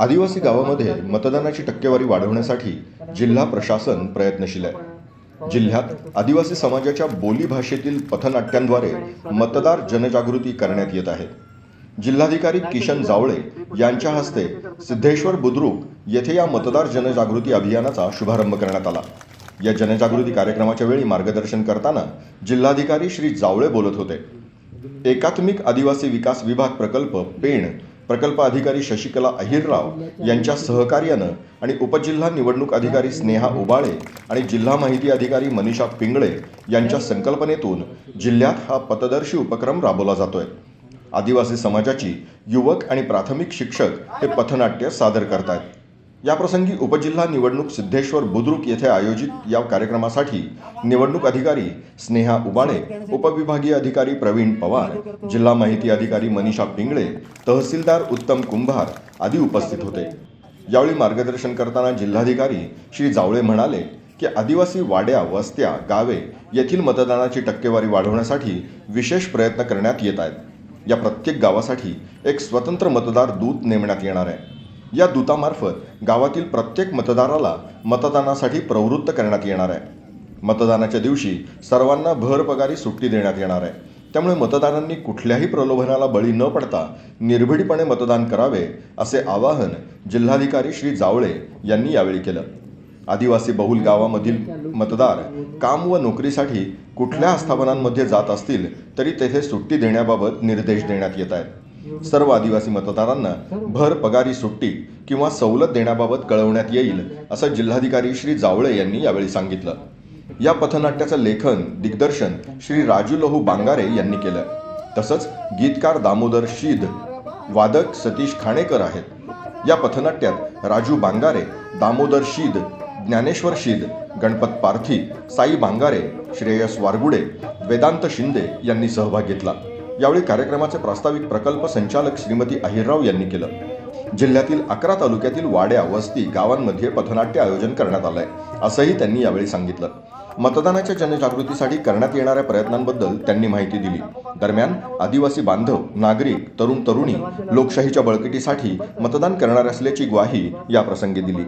आदिवासी गावामध्ये मतदानाची टक्केवारी वाढवण्यासाठी जिल्हा प्रशासन प्रयत्नशील आहे. जिल्ह्यात आदिवासी समाजाच्या बोली भाषेतील पथनाट्यांद्वारे मतदार जनजागृती करण्यात येत आहे. जिल्हाधिकारी किशन जावळे यांच्या हस्ते सिद्धेश्वर बुद्रुक येथे या मतदार जनजागृती अभियानाचा शुभारंभ करण्यात आला. या जनजागृती कार्यक्रमाच्या वेळी मार्गदर्शन करताना जिल्हाधिकारी श्री जावळे बोलत होते. एकात्मिक आदिवासी विकास विभाग प्रकल्प पेण प्रकल्प अधिकारी शशिकला अहिरराव यांच्या सहकार्यानं आणि उपजिल्हा निवडणूक अधिकारी स्नेहा उबाळे आणि जिल्हा माहिती अधिकारी मनीषा पिंगळे यांच्या संकल्पनेतून जिल्ह्यात हा पथदर्शी उपक्रम राबवला जातोय. आदिवासी समाजाची युवक आणि प्राथमिक शिक्षक हे पथनाट्य सादर करतायत. याप्रसंगी उपजिल्हा निवडणूक सिद्धेश्वर बुद्रुक येथे आयोजित या कार्यक्रमासाठी निवडणूक अधिकारी स्नेहा उबाळे उपविभागीय अधिकारी प्रवीण पवार जिल्हा माहिती अधिकारी मनीषा पिंगळे तहसीलदार उत्तम कुंभार आदी उपस्थित होते. यावेळी मार्गदर्शन करताना जिल्हाधिकारी श्री जावळे म्हणाले की आदिवासी वाड्या वस्त्या गावे येथील मतदानाची टक्केवारी वाढवण्यासाठी विशेष प्रयत्न करण्यात येत आहेत. या प्रत्येक गावासाठी एक स्वतंत्र मतदार दूत नेमण्यात येणार आहे. या दूतामार्फत गावातील प्रत्येक मतदाराला मतदानासाठी प्रवृत्त करण्यात येणार आहे. मतदानाच्या दिवशी सर्वांना भरपगारी सुट्टी देण्यात येणार आहे. त्यामुळे मतदारांनी कुठल्याही प्रलोभनाला बळी न पडता निर्भीडपणे मतदान करावे असे आवाहन जिल्हाधिकारी श्री जावळे यांनी यावेळी केलं. आदिवासी बहुल गावामधील मतदार काम व नोकरीसाठी कुठल्या आस्थापनांमध्ये जात असतील तरी तेथे सुट्टी देण्याबाबत निर्देश देण्यात येत आहेत. सर्व आदिवासी मतदारांना भर पगारी सुट्टी किंवा सवलत देण्याबाबत कळवण्यात येईल असं जिल्हाधिकारी श्री जावळे यांनी यावेळी सांगितलं. या पथनाट्याचं लेखन दिग्दर्शन श्री राजू लहू बांगारे यांनी केलं. तसंच गीतकार दामोदर शीद वादक सतीश खाणेकर आहेत. या पथनाट्यात राजू बांगारे दामोदर शीद ज्ञानेश्वर शीद गणपत पारथी साई बांगारे श्रेयस वारगुडे वेदांत शिंदे यांनी सहभाग घेतला. यावेळी कार्यक्रमाचे प्रास्ताविक प्रकल्प संचालक श्रीमती अहिरराव यांनी केलं. जिल्ह्यातील अकरा तालुक्यातील वाड्या वस्ती गावांमध्ये पथनाट्य आयोजन करण्यात आलंय असंही त्यांनी यावेळी सांगितलं. मतदानाच्या जनजागृतीसाठी करण्यात येणाऱ्या प्रयत्नांबद्दल त्यांनी माहिती दिली. दरम्यान आदिवासी बांधव नागरिक तरुण तरुणी लोकशाहीच्या बळकटीसाठी मतदान करणार असल्याची ग्वाही या प्रसंगी दिली.